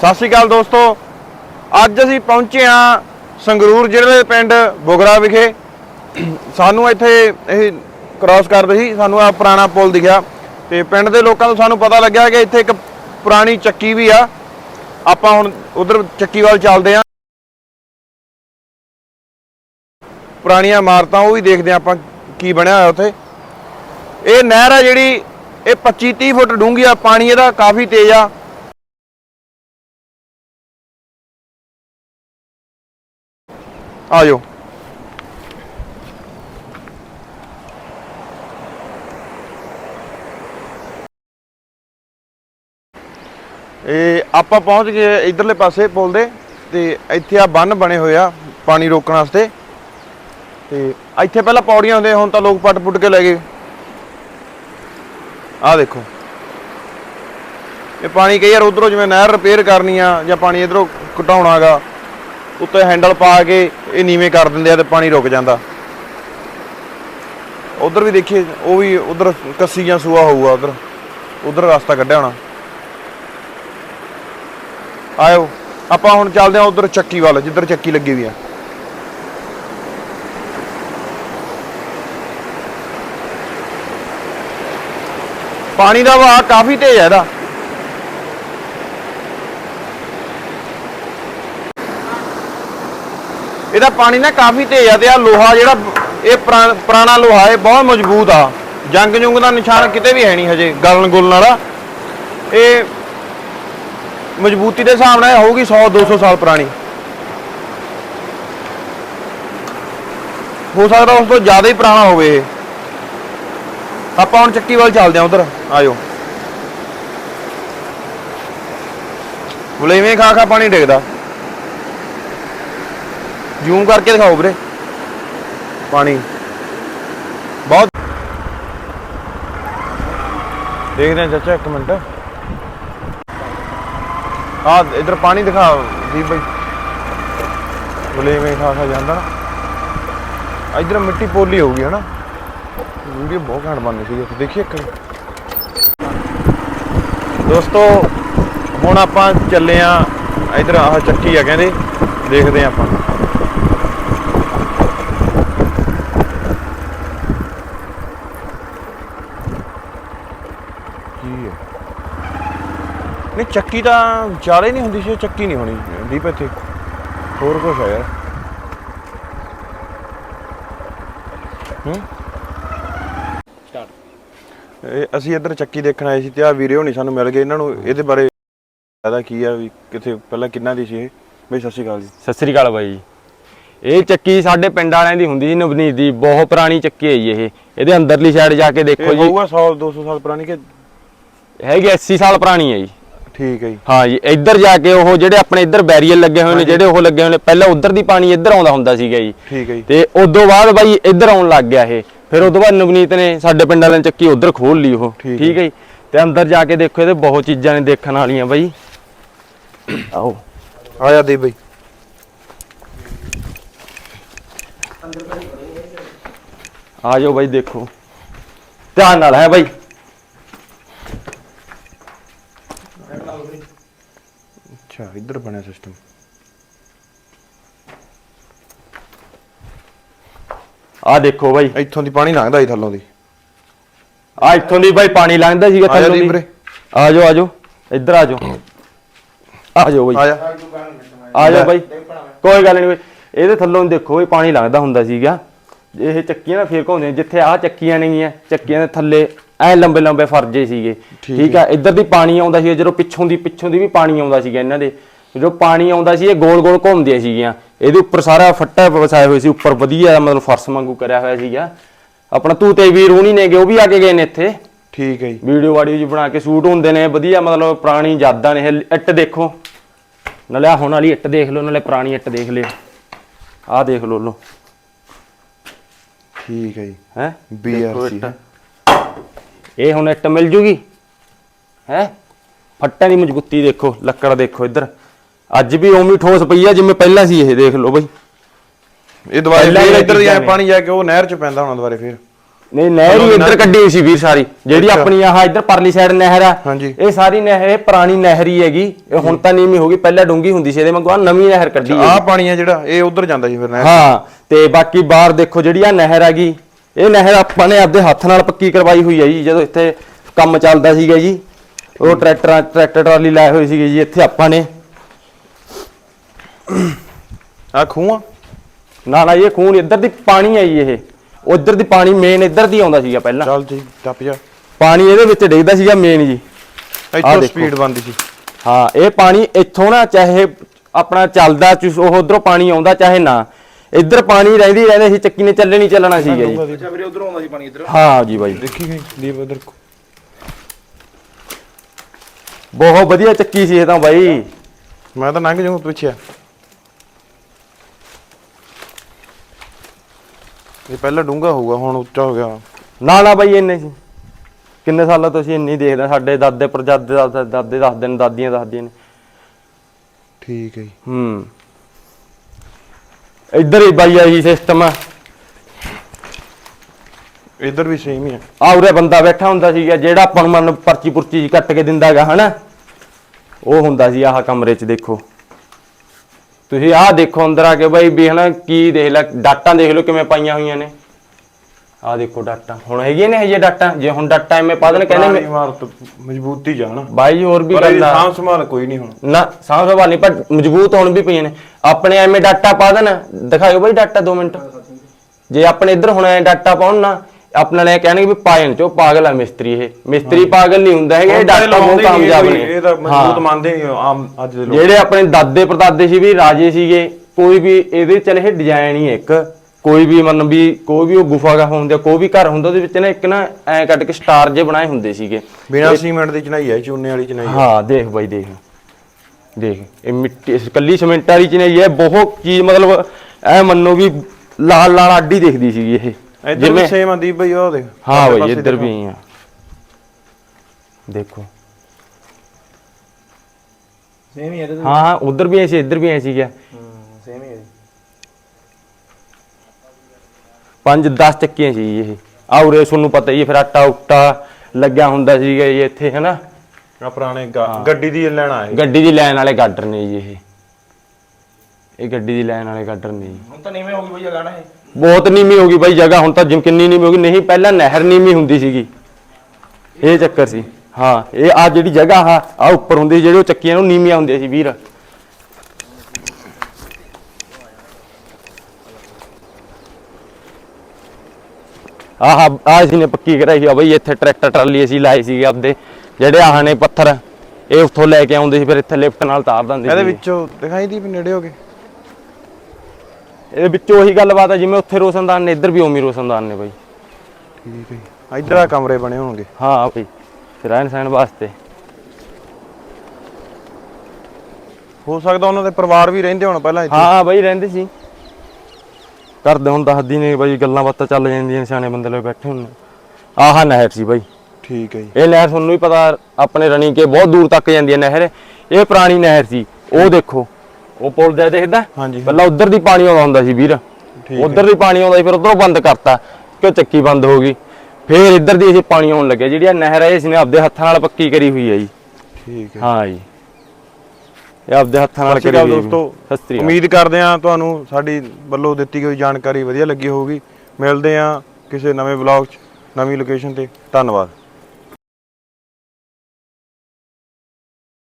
ਸਤਿ ਸ਼੍ਰੀ ਅਕਾਲ ਦੋਸਤੋ। ਅੱਜ ਅਸੀਂ ਪਹੁੰਚੇ ਹਾਂ ਸੰਗਰੂਰ ਜ਼ਿਲ੍ਹੇ ਦੇ ਪਿੰਡ ਬੁਗਰਾ ਵਿਖੇ। ਸਾਨੂੰ ਇੱਥੇ ਇਹ ਕ੍ਰਾਸ ਕਰਦੇ ਸੀ, ਸਾਨੂੰ ਆ ਪੁਰਾਣਾ ਪੁਲ ਦਿਖਿਆ ਤੇ ਪਿੰਡ ਦੇ ਲੋਕਾਂ ਤੋਂ ਸਾਨੂੰ ਪਤਾ ਲੱਗਿਆ ਕਿ ਇੱਥੇ ਇੱਕ ਪੁਰਾਣੀ ਚੱਕੀ ਵੀ ਆ। ਆਪਾਂ ਹੁਣ ਉਧਰ ਚੱਕੀ ਵੱਲ ਚੱਲਦੇ ਹਾਂ। ਪੁਰਾਣੀਆਂ ਇਮਾਰਤਾਂ, ਉਹ ਵੀ ਦੇਖਦੇ ਹਾਂ ਆਪਾਂ ਕੀ ਬਣਿਆ ਹੋਇਆ ਉੱਥੇ। ਇਹ ਨਹਿਰ ਆ ਜਿਹੜੀ, ਇਹ 25 30 ਫੁੱਟ ਡੂੰਘੀ ਆ, ਪਾਣੀ ਇਹਦਾ ਕਾਫੀ ਤੇਜ਼ ਆ। ਆ ਜਾਓ ਇਹ ਆਪਾਂ ਪਹੁੰਚ ਗਏ ਇਧਰਲੇ ਪਾਸੇ ਪੁਲ ਦੇ ਤੇ ਇੱਥੇ ਆ ਬੰਨ ਬਣੇ ਹੋਏ ਆ ਪਾਣੀ ਰੋਕਣ ਵਾਸਤੇ। ਤੇ ਇੱਥੇ ਪਹਿਲਾਂ ਪੌੜੀਆਂ ਹੁੰਦੇ ਹੁਣ ਤਾਂ ਲੋਕ ਪੱਟ ਪੁੱਟ ਕੇ ਲੈ ਗਏ। ਆਹ ਦੇਖੋ। ਇਹ ਪਾਣੀ ਕਈ ਯਾਰ ਉਧਰੋਂ ਜਿਵੇਂ ਨਹਿਰ ਰਿਪੇਅਰ ਕਰਨੀ ਆ ਜਾਂ ਪਾਣੀ ਇਧਰੋਂ ਘਟਾਉਣਾਗਾ ਉੱਤੇ ਹੈਂਡਲ ਪਾ ਕੇ ਇਹ ਨੀਵੇਂ ਕਰ ਦਿੰਦੇ ਆ ਤੇ ਪਾਣੀ ਰੁਕ ਜਾਂਦਾ। ਉਧਰ ਵੀ ਦੇਖੀਏ, ਉਹ ਵੀ ਉਧਰ ਕੱਸੀ ਜਾਂ ਸੂਆ ਹੋਊਗਾ ਉਧਰ। ਉਧਰ ਰਸਤਾ ਕੱਢਿਆ ਹੋਣਾ। ਆਇਓ, ਆਪਾਂ ਹੁਣ ਚੱਲਦੇ ਆ ਉਧਰ ਚੱਕੀ ਵੱਲ, ਜਿੱਧਰ ਚੱਕੀ ਲੱਗੀ ਵੀ ਆ। ਪਾਣੀ ਦਾ ਵਹਾਅ ਕਾਫੀ ਤੇਜ਼ ਹੈ ਇਹਦਾ। ਇਹਦਾ ਪਾਣੀ ਨਾ ਕਾਫੀ ਤੇਜ਼ ਆ ਤੇ ਆ ਲੋਹਾ ਜਿਹੜਾ, ਇਹ ਪੁਰਾ- ਪੁਰਾਣਾ ਲੋਹਾ ਇਹ ਬਹੁਤ ਮਜ਼ਬੂਤ ਆ। ਜੰਗ ਜੁੰਗ ਦਾ ਨਿਸ਼ਾਨ ਕਿਤੇ ਵੀ ਹੈ ਨਹੀਂ ਹਜੇ ਗਲਣ ਗੁਲਣ ਵਾਲਾ। ਇਹ ਮਜ਼ਬੂਤੀ ਦੇ ਹਿਸਾਬ ਨਾਲ ਇਹ ਹੋਊਗੀ 100 200 ਸਾਲ ਪੁਰਾਣੀ। ਹੋ ਸਕਦਾ ਉਸ ਤੋਂ ਜ਼ਿਆਦਾ ਹੀ ਪੁਰਾਣਾ ਹੋਵੇ ਇਹ। ਆਪਾਂ ਹੁਣ ਚੱਕੀ ਵੱਲ ਚੱਲਦੇ ਆਂ ਉਧਰ ਆਇਓ ਬੁਲੇਵੇਂ ਖਾ ਖਾ ਪਾਣੀ ਡਿੱਗਦਾ। ਜ਼ੂਮ ਕਰਕੇ ਦਿਖਾਓ ਵੀਰੇ। ਪਾਣੀ। ਬਹੁਤ ਦੇਖਦੇ ਹਾਂ ਚਾਚਾ, ਇੱਕ ਮਿੰਟ। ਆ ਇਧਰ ਪਾਣੀ ਦਿਖਾ ਦੀਪ ਬਾਈ। ਬੁਲੇਵੇਂ ਖਾ ਖਾ ਜਾਂਦਾ ਨਾ। ਇਧਰ ਮਿੱਟੀ ਪੋਲੀ ਹੋਊਗੀ, ਹਨਾ? ਵੀਡੀਓ ਬਹੁਤ ਘੈਂਟ ਬਣਨੀ ਸੀ ਦੇਖੀਏ ਇੱਕ ਦੋਸਤੋ, ਹੁਣ ਆਪਾਂ ਚੱਲੇ ਆ ਇਧਰ ਆਹ ਚੱਕੀ ਆ ਕਹਿੰਦੇ। ਦੇਖਦੇ ਆ ਆਪਾਂ ਕੀ ਹੈ ਨਹੀਂ ਚੱਕੀ ਤਾਂ ਹੀ ਨਹੀਂ ਹੁੰਦੀ ਸੀ ਚੱਕੀ ਨਹੀਂ ਹੋਣੀ। ਦੀਪ ਇੱਥੇ ਹੋਰ ਕੁਝ ਹੈ ਯਾਰ। ਹੂੰ? ਇਹ ਅਸੀਂ ਇੱਧਰ ਚੱਕੀ ਦੇਖਣ ਆਏ ਸੀ ਤੇ ਆ ਵੀਰੇ ਹੋਣੀ ਸਾਨੂੰ ਮਿਲ ਗਏ। ਇਹਨਾਂ ਨੂੰ ਇਹਦੇ ਬਾਰੇ ਪਤਾ ਕੀ ਆ ਵੀ ਕਿੱਥੇ ਪਹਿਲਾਂ ਕਿੰਨਾ ਦੀ ਸੀ ਇਹ? ਬਈ ਸਤਿ ਸ਼੍ਰੀ ਅਕਾਲ ਜੀ। ਸਤਿ ਸ੍ਰੀ ਅਕਾਲ ਬਾਈ ਇਹ ਚੱਕੀ ਸਾਡੇ ਪਿੰਡ ਵਾਲਿਆਂ ਦੀ ਹੁੰਦੀ ਸੀ ਨਵਨੀਤ ਦੀ। ਬਹੁਤ ਪੁਰਾਣੀ ਚੱਕੀ ਹੈ ਜੀ ਇਹ। ਇਹਦੇ ਅੰਦਰਲੀ ਸਾਈਡ ਜਾ ਕੇ ਦੇਖੋ ਇਹ ਜੀ। ਹੋਊਗਾ 100 200 ਸਾਲ ਪੁਰਾਣੀ ਕਿ ਹੈਗੀ 80 ਸਾਲ ਪੁਰਾਣੀ ਹੈ ਜੀ। ਠੀਕ ਹੈ ਜੀ। ਹਾਂ ਜੀ ਇੱਧਰ ਜਾ ਕੇ ਉਹ ਜਿਹੜੇ ਆਪਣੇ ਇੱਧਰ ਬੈਰੀਅਰ ਲੱਗੇ ਹੋਏ ਨੇ ਜਿਹੜੇ ਉਹ ਲੱਗੇ ਹੋਏ ਨੇ ਪਹਿਲਾਂ ਉੱਧਰ ਦੀ ਪਾਣੀ ਇੱਧਰ ਆਉਂਦਾ ਹੁੰਦਾ ਸੀਗਾ ਜੀ। ਠੀਕ ਹੈ ਜੀ। ਤੇ ਉਦੋਂ ਬਾਅਦ ਬਾਈ ਇੱਧਰ ਆਉਣ ਲੱਗ ਗਿਆ ਇਹ। ਫਿਰ ਉਦੋਂ ਬਾਅਦ ਨਵਨੀਤ ਨੇ ਸਾਡੇ ਪਿੰਡ ਵਾਲਿਆਂ ਚੱਕੀ ਉੱਧਰ ਖੋਲ ਲਈ ਉਹ। ਠੀਕ ਹੈ ਜੀ। ਤੇ ਅੰਦਰ ਜਾ ਕੇ ਦੇਖੋ ਇਹਦੇ ਬਹੁਤ ਚੀਜ਼ਾਂ ਨੇ ਦੇਖਣ ਵਾਲੀਆਂ ਬਾਈ। ਆਓ। ਆਇਆ ਦੇ ਬਈ। ਆ ਜਾਓ ਬਾਈ ਦੇਖੋ। ਧਿਆਨ ਨਾਲ ਹੈ ਬਾਈ। ਅੱਛਾ ਇੱਧਰ ਬਣਿਆ ਸਿਸਟਮ ਆ ਦੇਖੋ ਬਾਈ। ਇੱਥੋਂ ਦੀ ਪਾਣੀ ਲੰਘਦਾ ਸੀ ਥੱਲੋਂ ਦੀ। ਆ ਇੱਥੋਂ ਦੀ ਬਾਈ ਪਾਣੀ ਲੰਘਦਾ ਸੀਗਾ ਆ ਜਾ ਥੱਲੋਂ ਦੀ। ਵੀਰੇ। ਆ ਜਾਓ ਆ ਜਾਓ। ਇੱਧਰ ਆ ਜਾਓ। ਆ ਜਾਓ ਬਾਈ। ਆ ਜਾਓ ਬਾਈ। ਕੋਈ ਗੱਲ ਨਹੀਂ ਬਾਈ। ਇਹਦੇ ਥੱਲੋਂ ਦੇਖੋ ਇਹ ਪਾਣੀ ਲੰਘਦਾ ਹੁੰਦਾ ਸੀਗਾ। ਇਹ ਚੱਕੀਆਂ ਨਾ ਫੇਰ ਘਾਉਂਦੀਆਂ ਜਿੱਥੇ ਆ ਚੱਕੀਆਂ ਨੇਗੀਆਂ ਚੱਕੀਆਂ ਦੇ ਥੱਲੇ। ਐ ਲੰਬੇ ਲੰਬੇ ਫਰਜੇ ਸੀਗੇ। ਠੀਕ ਆ ਇੱਧਰ ਦੀ ਪਾਣੀ ਆਉਂਦਾ ਸੀ ਜਦੋਂ ਪਿੱਛੋਂ ਦੀ ਪਿੱਛੋਂ ਦੀ ਵੀ ਪਾਣੀ ਆਉਂਦਾ ਸੀਗਾ ਇਹਨਾਂ ਦੇ। ਜਦੋਂ ਪਾਣੀ ਆਉਂਦਾ ਸੀ ਇਹ ਗੋਲ ਗੋਲ ਘੁੰਮਦੀਆਂ ਸੀਗੀਆਂ। ਇਹਦੇ ਉੱਪਰ ਸਾਰਾ ਫੱਟਾ ਵਸਾਏ ਹੋਏ ਸੀ ਉੱਪਰ ਵਧੀਆ ਮਤਲਬ ਫਰਸ਼ ਵਾਂਗੂ ਕਰਿਆ ਹੋਇਆ ਸੀਗਾ। ਆਪਣਾ ਤੂੰ ਤੇ ਵੀਰ ਹੁਣੀ ਨੇਗੇ ਉਹ ਵੀ ਆ ਕੇ ਗਏ ਨੇ ਇੱਥੇ। ਠੀਕ ਹੈ ਜੀ। ਵੀਡੀਓ ਵਾਡੀਓ ਜੀ ਬਣਾ ਕੇ ਸ਼ੂਟ ਹੁੰਦੇ ਨੇ ਵਧੀਆ ਮਤਲਬ ਪੁਰਾਣੀ ਯਾਦਾਂ ਨੇ ਇੱਟ ਦੇਖੋ। ਨਾਲੇ ਆਹ ਹੁਣ ਵਾਲੀ ਇੱਟ ਦੇਖ ਲਓ ਨਾਲੇ ਪੁਰਾਣੀ ਇੱਟ ਦੇਖ ਲਿਓ। ਆਹ ਦੇਖ ਲਓ ਲੋ ਠੀਕ ਹੈ ਜੀ। ਹੈ? BRC ਇਹ ਹੁਣ ਇੱਟ ਮਿਲ ਜੂਗੀ। ਹੈ? ਫੱਟਾਂ ਦੀ ਮਜ਼ਬੂਤੀ ਦੇਖੋ ਲੱਕੜ ਦੇਖੋ ਇੱਧਰ। ਅੱਜ ਵੀ ਹੀ ਠੋਸ ਪਈ ਆ ਜਿਵੇਂ ਪਹਿਲਾਂ ਸੀ ਇਹ ਦੇਖ ਲਓ ਬਈ। ਇਹ ਫੇਰ ਦੀਆਂ ਇੱਧਰ ਦੀ। ਪਾਣੀ ਜਾ ਕੇ ਉਹ ਨਹਿਰ ਚ ਪੈਂਦਾ ਹੋਣਾ ਦੁਬਾਰੇ ਫੇਰ। ਨਹੀਂ ਨਹਿਰ ਹੀ ਇੱਧਰ ਕੱਢੀ ਹੋਈ ਸੀ ਵੀਰ ਸਾਰੀ। ਜਿਹੜੀ। ਆਪਣੀ ਆਹ ਇੱਧਰ ਪਰਲੀ ਸਾਈਡ ਨਹਿਰ ਆ ਹਾਂਜੀ। ਇਹ ਸਾਰੀ ਨਹਿਰ ਇਹ ਪੁਰਾਣੀ ਨਹਿਰ ਹੀ ਹੈਗੀ। ਇਹ ਹੁਣ ਤਾਂ ਨੀਵੀਂ ਹੋ ਗਈ ਪਹਿਲਾਂ ਡੂੰਗੀ ਹੁੰਦੀ ਸੀ ਇਹਦੇ ਵਾਂਗੂ ਆਹ ਨਵੀਂ ਨਹਿਰ ਕੱਢੀ ਹੈ ਆਹ ਪਾਣੀ ਆ ਜਿਹੜਾ ਇਹ ਉਧਰ ਜਾਂਦਾ ਸੀ ਫਿਰ ਨਹਿਰ ਹਾਂ ਤੇ ਬਾਕੀ ਬਾਹਰ ਦੇਖੋ ਜਿਹੜੀ ਆ ਨਹਿਰ ਹੈਗੀ ਇਹ ਨਹਿਰ ਆਪਾਂ ਨੇ ਆਪਦੇ ਹੱਥ ਨਾਲ ਪੱਕੀ ਕਰਵਾਈ ਹੋਈ ਹੈ ਜੀ ਜਦੋਂ ਇੱਥੇ ਕੰਮ ਚੱਲਦਾ ਸੀਗਾ ਜੀ। ਉਹ ਟਰੈਕਟਰ ਟਰੈਕਟਰ ਟਰਾਲੀ ਲਾਏ ਹੋਏ ਸੀਗੇ ਜੀ ਇੱਥੇ ਆਪਾਂ ਨੇ। ਆ ਖੂਹ। ਆ ਨਾ ਨਾ ਇਹ ਖੂਨ ਇੱਧਰ ਦੀ ਪਾਣੀ ਜੀ ਇਹ। ਉਧਰ ਦੀ ਪਾਣੀ ਮੇਨ ਇੱਧਰ ਦੀ ਆਉਂਦਾ ਸੀਗਾ ਪਹਿਲਾਂ। ਚੱਲ ਜੀ ਟੱਪ ਜਾ। ਪਾਣੀ ਇਹਦੇ ਵਿੱਚ ਡਿੱਗਦਾ ਸੀਗਾ ਮੇਨ ਜੀ। ਇੱਥੋਂ ਦੇਖੋ। ਸਪੀਡ ਬੰਦੀ ਸੀ। ਹਾਂ ਇਹ ਪਾਣੀ ਇੱਥੋਂ ਨਾ ਚਾਹੇ ਆਪਣਾ ਚੱਲਦਾ ਚੁਸ- ਉਹ ਉਧਰੋਂ ਪਾਣੀ ਆਉਂਦਾ ਚਾਹੇ ਨਾ। ਇੱਧਰ ਪਾਣੀ ਰਹਿੰਦੀ ਰਹਿੰਦੇ ਸੀ ਚੱਕੀ ਨੇ ਚੱਲੇ ਨਹੀਂ ਚੱਲਣਾ ਸੀਗਾ ਜੀ। ਅੱਛਾ ਵੀਰੇ ਉਧਰੋਂ ਆਉਂਦਾ ਸੀ ਪਾਣੀ ਇੱਧਰ? ਹਾਂ ਜੀ ਬਾਈ। ਦੇਖੀ ਗਈ ਦੀਪ ਉਧਰ ਬਹੁਤ ਵਧੀਆ ਚੱਕੀ ਸੀ ਇਹ ਤਾਂ ਬਾਈ। ਮੈਂ ਤਾਂ ਲੰਘ ਜਾਊਂ ਪਿੱਛੇ। ਇਹ ਪਹਿਲਾਂ ਡੂੰਗਾ ਹੋਊਗਾ ਹੁਣ ਉੱਚਾ ਹੋ ਗਿਆ। ਨਾ ਨਾ ਬਾਈ ਇੰਨੇ ਸੀ। ਕਿੰਨੇ ਸਾਲਾਂ ਤੋਂ ਅਸੀਂ ਇੰਨੀ ਦੇਖਦੇ ਹਾਂ, ਸਾਡੇ ਦਾਦੇ ਪਰਜਾਦੇ ਦਾਦੇ ਦਾਦੇ ਦੱਸਦੇ ਨੇ ਦਾਦੀਆਂ ਦੱਸਦੀਆਂ ਨੇ। ਠੀਕ ਹੈ ਜੀ। ਹੂੰ। ਇੱਧਰ ਹੀ ਬਾਈ ਆਹੀ ਸਿਸਟਮ ਆ ਇੱਧਰ ਵੀ ਸੇਮ ਹੀ ਆ। ਆ ਉਰੇ ਬੰਦਾ ਬੈਠਾ ਹੁੰਦਾ ਸੀਗਾ ਜਿਹੜਾ ਆਪਾਂ ਨੂੰ ਮਨ ਪਰਚੀ ਪੁਰਚੀ ਕੱਟ ਕੇ ਦਿੰਦਾਗਾ ਹਨਾ? ਉਹ ਹੁੰਦਾ ਸੀ ਆਹ ਕਮਰੇ 'ਚ ਦੇਖੋ। ਤੁਸੀਂ ਆਹ ਦੇਖੋ ਅੰਦਰ ਆ ਕੇ ਬਾਈ ਵੀ ਹਨਾ ਕੀ ਦੇਖ ਲੈ ਡਾਟਾਂ ਦੇਖ ਲਓ ਕਿਵੇਂ ਪਾਈਆਂ ਹੋਈਆਂ ਨੇ। ਆਹ ਦੇਖੋ ਡਾਟਾਂ। ਹੁਣ ਹੈਗੀਆਂ ਨੇ ਇਹ ਡਾਟਾਂ? ਜੇ ਹੁਣ ਡਾਟਾ ਐਵੇਂ ਪਾ ਦੇਣ ਕਹਿੰਦੇ ਪੁਰਾਣੀ ਮੈਂ- ਇਮਾਰਤ ਮਜ਼ਬੂਤੀ ਜਾਣਾ। ਬਾਈ ਹੋਰ ਵੀ ਪਰ ਇਹ ਗੱਲ ਆ ਸਾਂਭ ਸੰਭਾਲ ਕੋਈ ਨਹੀਂ ਹੁਣ। ਨਾ ਸਾਂਭ ਸੰਭਾਲ ਨਹੀਂ ਪਰ ਮਜ਼ਬੂਤ ਹੁਣ ਵੀ ਪਈਆਂ ਨੇ। ਆਪਣੇ ਐਵੇਂ ਡਾਟਾ ਪਾ ਦੇਣ। ਦਿਖਾਇਓ ਬਾਈ ਡਾਟਾ 2 ਮਿੰਟ। ਜੇ ਆਪਣੇ ਇੱਧਰ ਹੁਣ ਐ ਡਾਟਾ ਪਾਉਣ ਨਾ ਆਪਣੇ ਵਾਲੇ ਕਹਿਣਗੇ ਵੀ ਪਾਇਨ ਚੋ ਪਾਗਲ ਆ ਮਿਸਤਰੀ ਇਹ। ਮਿਸਤਰੀ ਪਾਗਲ ਨਹੀਂ ਹੁੰਦਾ ਹੈਗਾ ਇਹ ਡਾਟਾ ਬਹੁਤ ਕਾਮਯਾਬ ਇਹ ਨੇ। ਇਹ ਤਾਂ ਮਜ਼ਬੂਤ ਹਾਂ। ਮੰਨਦੇ ਨਹੀਂ ਆਮ ਅੱਜ ਦੇ ਲੋਕ। ਜਿਹੜੇ ਆਪਣੇ ਦਾਦੇ ਪਰਦਾਦੇ ਸੀ ਵੀ ਰਾਜੇ ਸੀਗੇ ਕੋਈ ਵੀ ਇਹਦੇ ਚ ਇਹ ਡਿਜ਼ਾਈਨ ਹੀ ਇੱਕ। ਕੋਈ ਵੀ ਮਤਲਬ ਵੀ ਕੋਈ ਵੀ ਉਹ ਗੁਫਾ ਗਾ ਹੁੰਦਾ ਕੋਈ ਵੀ ਘਰ ਹੁੰਦਾ ਉਹਦੇ ਵਿੱਚ ਨਾ ਇੱਕ ਨਾ ਐ ਕੱਟ ਕੇ ਸਟਾਰ ਜੇ ਬਣਾਏ ਹੁੰਦੇ ਸੀਗੇ। ਬਿਨਾਂ ਸੀਮੈਂਟ ਦੀ ਚਨਾਈ ਹੈ ਚੂਨੇ ਵਾਲੀ ਚਨਾਈ ਹੈ। ਹਾਂ ਦੇਖ ਬਾਈ ਦੇਖ। ਦੇਖ ਇਹ ਮਿੱਟੀ ਇਸ ਕੱਲੀ ਸਿਮੈਂਟ ਵਾਲੀ ਚ ਨਹੀਂ ਇਹ ਬਹੁਤ ਚੀਜ਼ ਮਤਲਬ ਐ ਮੰਨੋ ਵੀ ਲਾਲ ਲਾਲ ਆਡੀ ਦਿਖਦੀ ਸੀਗੀ ਇਹ। ਇੱਧਰ ਵੀ ਸੇਮ ਆ ਦੀਪ ਬਈ ਉਹ ਦੇਖ। ਹਾਂ ਬਾਈ ਇੱਧਰ। ਵੀ ਆ। ਦੇਖੋ। ਸੇਮ ਹੀ ਹੈ ਇਹਦੇ ਹਾਂ ਹਾਂ ਉਧਰ ਵੀ ਐ ਸੀ ਇੱਧਰ ਵੀ ਐ ਸੀ ਗਿਆ ਸੇਮ ਹੀ ਹੈ 5 10 ਚੱਕੀਆਂ ਸੀ ਇਹ। ਆ ਉਰੇ ਤੁਹਾਨੂੰ ਪਤਾ ਹੀ ਹੈ, ਫਿਰ ਆਟਾ ਉਕਟਾ ਲੱਗਿਆ ਹੁੰਦਾ ਸੀਗਾ ਜੀ ਇੱਥੇ ਹੈਨਾ? ਆ ਪੁਰਾਣੇ ਗਾ- ਗੱਡੀ ਦੀ ਲੈਣਾ ਹੈ ਗੱਡੀ ਦੀ ਲਾਈਨ ਵਾਲੇ ਗਾਡਰ ਨੇ ਜੀ ਇਹ। ਇਹ ਗੱਡੀ ਦੀ ਲਾਈਨ ਵਾਲੇ ਗਾਡਰ ਨੇ ਜੀ। ਹੁਣ ਤਾਂ ਨੀਵੇਂ ਹੋ ਗਈ ਬਈ ਇਹ ਗਾਣਾ ਇਹ। ਬਹੁਤ ਨੀਵੀਂ ਹੋ ਗਈ ਬਾਈ ਜਗ੍ਹਾ ਹੁਣ ਤਾਂ ਜਿਮ ਕਿੰਨੀ ਨੀਵੀਂ ਹੋ ਗਈ। ਨਹੀਂ ਪਹਿਲਾਂ ਨਹਿਰ ਨੀਵੀਂ ਹੁੰਦੀ ਸੀਗੀ। ਇਹ ਚੱਕਰ ਸੀ। ਹਾਂ ਇਹ ਆ ਜਿਹੜੀ ਜਗ੍ਹਾ ਆ ਆ ਉੱਪਰ ਹੁੰਦੀ ਸੀ, ਜਿਹੜੇ ਉਹ ਚੱਕੀਆਂ ਨੂੰ ਨੀਵੀਆਂ ਹੁੰਦੀਆਂ ਸੀ ਵੀਰ। ਆਹ ਆ ਅਸੀਂ ਨੇ ਪੱਕੀ ਕਰਾਈ ਆ ਬਈ ਇੱਥੇ ਟਰੈਕਟਰ ਟਰਾਲੀ ਅਸੀਂ ਲਾਏ ਸੀਗੇ ਆਪਦੇ। ਜਿਹੜੇ ਆਹ ਨੇ ਪੱਥਰ ਇਹ ਉੱਥੋਂ ਲੈ ਕੇ ਆਉਂਦੇ ਸੀ ਫਿਰ ਇੱਥੇ ਲਿਫਟ ਨਾਲ ਤਾਰ ਦਿੰਦੇ ਸੀ ਇਹਦੇ ਵਿੱਚੋਂ ਦਿਖਾਈ ਦੀਪ ਨੇੜੇ ਹੋ ਗਏ? ਇਹਦੇ ਵਿੱਚੋਂ ਉਹੀ ਗੱਲਬਾਤ ਆ ਜਿਵੇਂ ਉੱਥੇ ਰੋਸ਼ਨਦਾਨ ਨੇ ਇੱਧਰ ਵੀ ਉਮੀ ਰੋਸ਼ਨਦਾਨ ਨੇ ਬਾਈ। ਠੀਕ ਹੈ। ਇੱਧਰ ਆ ਕਮਰੇ ਬਣੇ ਹੋਣਗੇ। ਹਾਂ ਬਈ ਰਹਿਣ ਸਹਿਣ ਵਾਸਤੇ। ਹੋ ਸਕਦਾ ਉਹਨਾਂ ਦੇ ਪਰਿਵਾਰ ਵੀ ਰਹਿੰਦੇ ਹੋਣ ਪਹਿਲਾਂ ਇੱਥੇ। ਹਾਂ ਬਈ ਰਹਿੰਦੇ ਸੀ। ਕਰਦੇ ਹੁਣ ਦੱਸਦੀ ਨੇ ਬਾਈ ਗੱਲਾਂ ਬਾਤਾਂ ਚੱਲ ਜਾਂਦੀਆਂ ਸਿਆਣੇ ਬੰਦੇ ਲੋਕ ਬੈਠੇ ਹੁੰਦੇ ਆਹ ਨਹਿਰ ਸੀ ਬਾਈ। ਠੀਕ ਹੈ ਜੀ। ਇਹ ਨਹਿਰ ਤੁਹਾਨੂੰ ਵੀ ਪਤਾ ਆਪਣੇ ਰਣੀ ਕੇ ਬਹੁਤ ਦੂਰ ਤੱਕ ਜਾਂਦੀ ਹੈ ਨਹਿਰ। ਇਹ ਪੁਰਾਣੀ ਨਹਿਰ ਸੀ। ਉਹ ਦੇਖੋ ਉਹ ਪੁਲ ਜਿਹਾ ਦੇਖਦਾ? ਹਾਂਜੀ। ਪਹਿਲਾਂ ਉਧਰ ਦੀ ਪਾਣੀ ਆਉਂਦਾ ਹੁੰਦਾ ਸੀ ਵੀਰ। ਉਧਰ ਦੀ ਪਾਣੀ ਆਉਂਦਾ ਸੀ ਫਿਰ ਉਧਰੋਂ ਬੰਦ ਕਰਤਾ। ਕਿਉਂ ਚੱਕੀ ਬੰਦ ਹੋ ਗਈ? ਫਿਰ ਇੱਧਰ ਦੀ ਅਸੀਂ ਪਾਣੀ ਆਉਣ ਲੱਗਿਆ ਜਿਹੜੀ ਇਹ ਨਹਿਰ ਹੈ ਇਹ ਅਸੀਂ ਨੇ ਆਪਦੇ ਹੱਥਾਂ ਨਾਲ ਪੱਕੀ ਕਰੀ ਹੋਈ ਹੈ ਜੀ। ਠੀਕ ਹੈ। ਹਾਂ ਜੀ। ਇਹ ਆਪਦੇ ਹੱਥਾਂ ਨਾਲ ਕਰੀ ਹੋਈ। ਦੋਸਤੋ। ਉਮੀਦ ਕਰਦੇ ਹਾਂ ਤੁਹਾਨੂੰ ਸਾਡੀ ਵੱਲੋਂ ਦਿੱਤੀ ਗਈ ਜਾਣਕਾਰੀ ਵਧੀਆ ਲੱਗੀ ਹੋਊਗੀ। ਮਿਲਦੇ ਹਾਂ ਕਿਸੇ ਨਵੇਂ ਵਲੌਗ 'ਚ ਨਵੀਂ ਲੋਕੇਸ਼ਨ ਤੇ। ਧੰਨਵਾਦ।